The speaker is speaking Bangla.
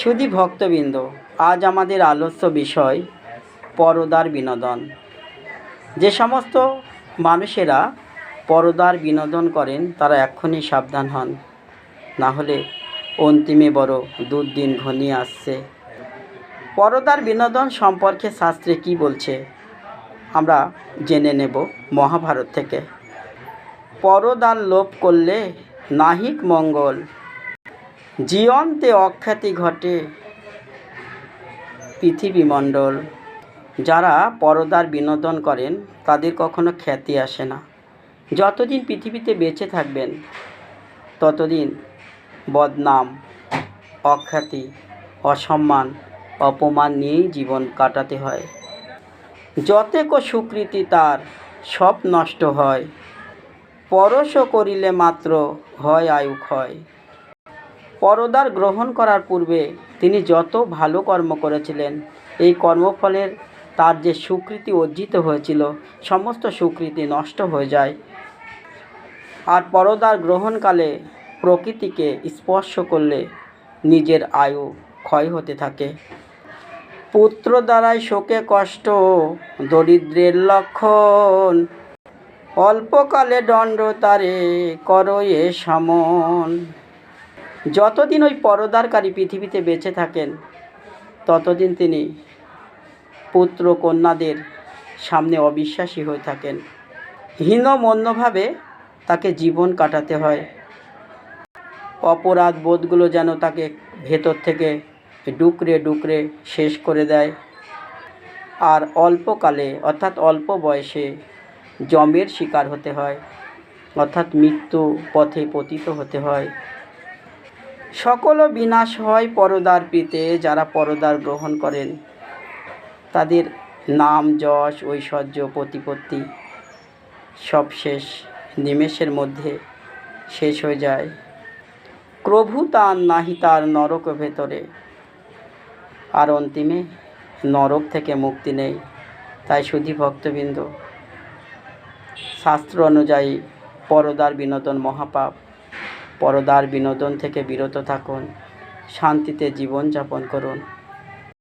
শুধু ভক্তবৃন্দ, আজ আমাদের আলোচ্য বিষয় পরদার বিনোদন। যে সমস্ত মানুষেরা পরদার বিনোদন করেন, তারা এক্ষুনি সাবধান হন। না হলে অন্তিমে বড় দুর্দিন ঘনিয়ে আসছে। পরদার বিনোদন সম্পর্কে শাস্ত্রে কি বলছে? আমরা জেনে নেব মহাভারত থেকে। পরদার লোপ করলে নাহিক মঙ্গল জীবন্তে অখ্যাতি ঘটে পৃথিবীমণ্ডল। যারা পরদার বিনোদন করেন, তাদের কখনো খ্যাতি আসে না। যতদিন পৃথিবীতে বেঁচে থাকবেন, ততদিন বদনাম, অখ্যাতি, অসম্মান, অপমান নিয়েই জীবন কাটাতে হয়। যতেক সুকৃতি তার সব নষ্ট হয়, পরশ করিলে মাত্র হয় আয়ু ক্ষয় পরদার গ্রহণ করার পূর্বে তিনি যত ভালো কর্ম করেছিলেন, এই কর্মফলের তার যে সুকৃতি অর্জিত হয়েছিল, সমস্ত সুকৃতি নষ্ট হয়ে যায়। আর পরদার গ্রহণকালে প্রকৃতিকে স্পর্শ করলে নিজের আয়ু ক্ষয় হতে থাকে। পুত্র দ্বারাই শোকে কষ্ট দরিদ্রের লক্ষণ। অল্পকালে দণ্ড তারে করো এ সমন। যতদিন ওই পরদারকারী পৃথিবীতে বেঁচে থাকেন, ততদিন তিনি পুত্র কন্যাদের সামনে অবিশ্বাসী হয়ে থাকেন। হীনমন্যভাবে তাকে জীবন কাটাতে হয়। অপরাধ বোধগুলো যেন তাকে ভেতর থেকে ডুকরে ডুকরে শেষ করে দেয়। আর অল্পকালে, অর্থাৎ অল্প বয়সে জমের শিকার হতে হয়, অর্থাৎ মৃত্যু পথে পতিত হতে হয়। সকল বিনাশ হয় পরদার পিতে যারা পরদার গ্রহণ করেন। তাদের নাম, যশ, ঐশ্বর্য, প্রতিপত্তি সব শেষ। নিমেষের মধ্যে শেষ হয়ে যায়। প্রভু তার নাহি তার নরক ভেতরে। আর অন্তিমে নরক থেকে মুক্তি নেই। তাই শুধু ভক্তবৃন্দ। শাস্ত্র অনুযায়ী পরদার বিনোদন মহাপাপ। পরদার বিনোদন থেকে বিরত থাকুন শান্তিতে জীবনযাপন করুন।